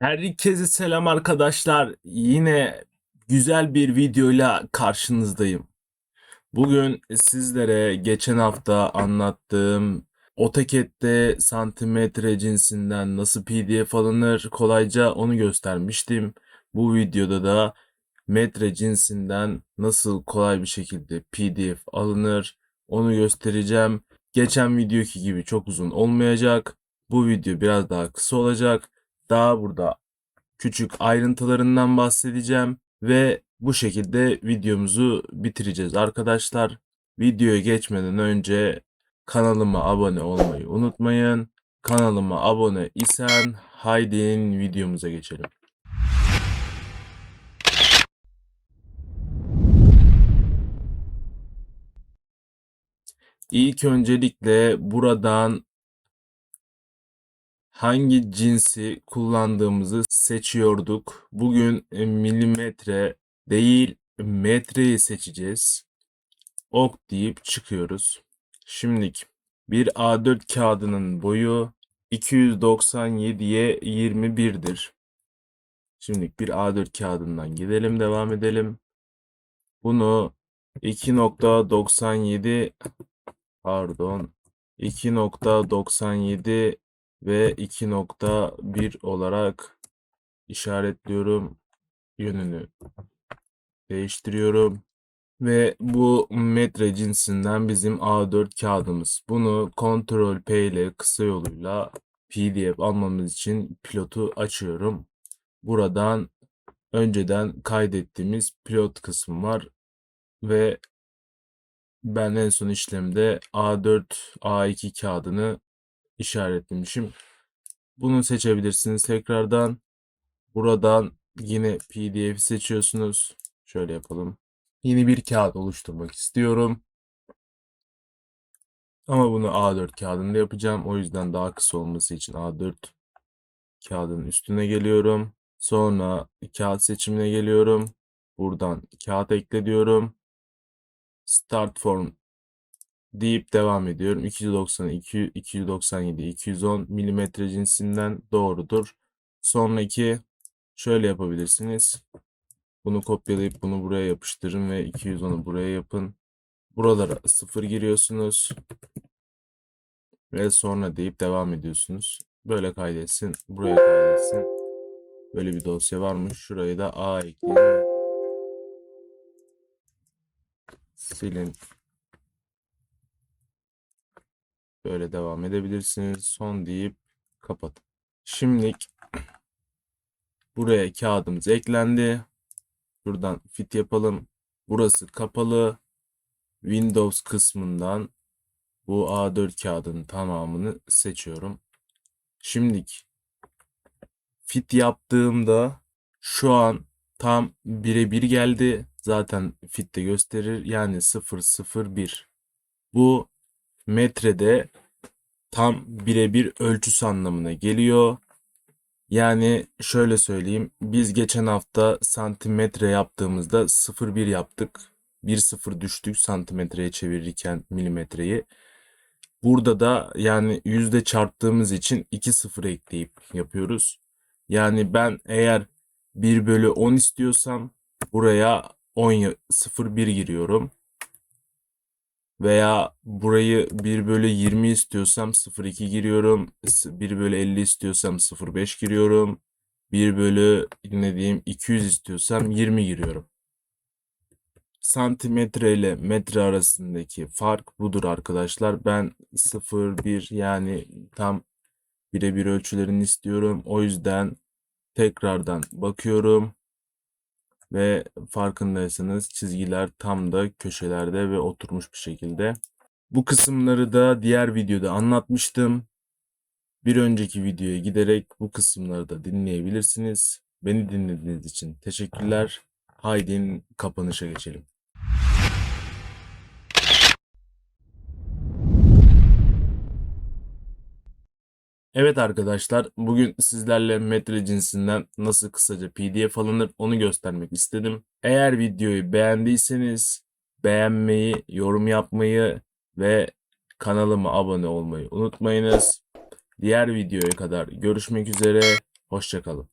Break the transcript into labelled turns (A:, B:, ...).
A: Herkese selam arkadaşlar. Yine güzel bir videoyla karşınızdayım. Bugün sizlere geçen hafta anlattığım AutoCAD'de santimetre cinsinden nasıl PDF alınır kolayca onu göstermiştim. Bu videoda da metre cinsinden nasıl kolay bir şekilde PDF alınır onu göstereceğim. Geçen videoki gibi çok uzun olmayacak. Bu video biraz daha kısa olacak. Daha burada küçük ayrıntılarından bahsedeceğim ve bu şekilde videomuzu bitireceğiz arkadaşlar. Videoya geçmeden önce kanalıma abone olmayı unutmayın. Kanalıma abone isen haydi videomuza geçelim. İlk öncelikle buradan hangi cinsi kullandığımızı seçiyorduk. Bugün e, milimetre değil metreyi seçeceğiz. Ok deyip çıkıyoruz. Şimdilik bir A4 kağıdının boyu 297'ye 21'dir. Şimdilik bir A4 kağıdından gidelim devam edelim. Bunu 2.97 pardon 2.97 ve 2.1 olarak işaretliyorum. Yönünü değiştiriyorum. Ve bu metre cinsinden bizim A4 kağıdımız. Bunu Ctrl P ile kısa yoluyla PDF almamız için pilotu açıyorum. Buradan önceden kaydettiğimiz pilot kısmı var ve ben en son işlemde A4, A2 kağıdını işaretlemişim. Bunu seçebilirsiniz tekrardan. Buradan yine PDF'i seçiyorsunuz. Şöyle yapalım. Yeni bir kağıt oluşturmak istiyorum. Ama bunu A4 kağıdında yapacağım. O yüzden daha kısa olması için A4 kağıdın üstüne geliyorum. Sonra kağıt seçimine geliyorum. Buradan kağıt ekle diyorum. Start form deyip devam ediyorum. 292, 297, 210 milimetre cinsinden doğrudur. Sonraki şöyle yapabilirsiniz. Bunu kopyalayıp bunu buraya yapıştırın ve 210'u buraya yapın. Buralara 0 giriyorsunuz. Ve sonra deyip devam ediyorsunuz. Böyle kaydetsin. Buraya kaydetsin. Böyle bir dosya varmış. Şurayı da A ekleyin. Silin. Böyle devam edebilirsiniz. Son deyip kapatın. Şimdilik buraya kağıdımız eklendi. Buradan fit yapalım. Burası kapalı. Windows kısmından bu A4 kağıdının tamamını seçiyorum. Şimdilik fit yaptığımda şu an tam birebir geldi. Zaten fitte gösterir. Yani 001. Bu metrede tam birebir ölçüsü anlamına geliyor. Yani şöyle söyleyeyim. Biz geçen hafta santimetre yaptığımızda 0,1 yaptık. 1,0 düştük santimetreye çevirirken milimetreyi. Burada da yani yüzde çarptığımız için 2,0 ekleyip yapıyoruz. Yani ben eğer 1 bölü 10 istiyorsam buraya 10 0,1 giriyorum. Veya burayı 1 bölü 20 istiyorsam 0,2 giriyorum. 1 bölü 50 istiyorsam 0,5 giriyorum. 1 bölü ne diyeyim 200 istiyorsam 20 giriyorum. Santimetre ile metre arasındaki fark budur arkadaşlar. Ben 0,1 yani tam birebir ölçülerini istiyorum. O yüzden tekrardan bakıyorum. Ve farkındaysanız çizgiler tam da köşelerde ve oturmuş bir şekilde. Bu kısımları da diğer videoda anlatmıştım. Bir önceki videoya giderek bu kısımları da dinleyebilirsiniz. Beni dinlediğiniz için teşekkürler. Haydi kapanışa geçelim. Evet arkadaşlar, bugün sizlerle metre cinsinden nasıl kısaca PDF alınır onu göstermek istedim. Eğer videoyu beğendiyseniz beğenmeyi, yorum yapmayı ve kanalıma abone olmayı unutmayınız. Diğer videoya kadar görüşmek üzere, hoşçakalın.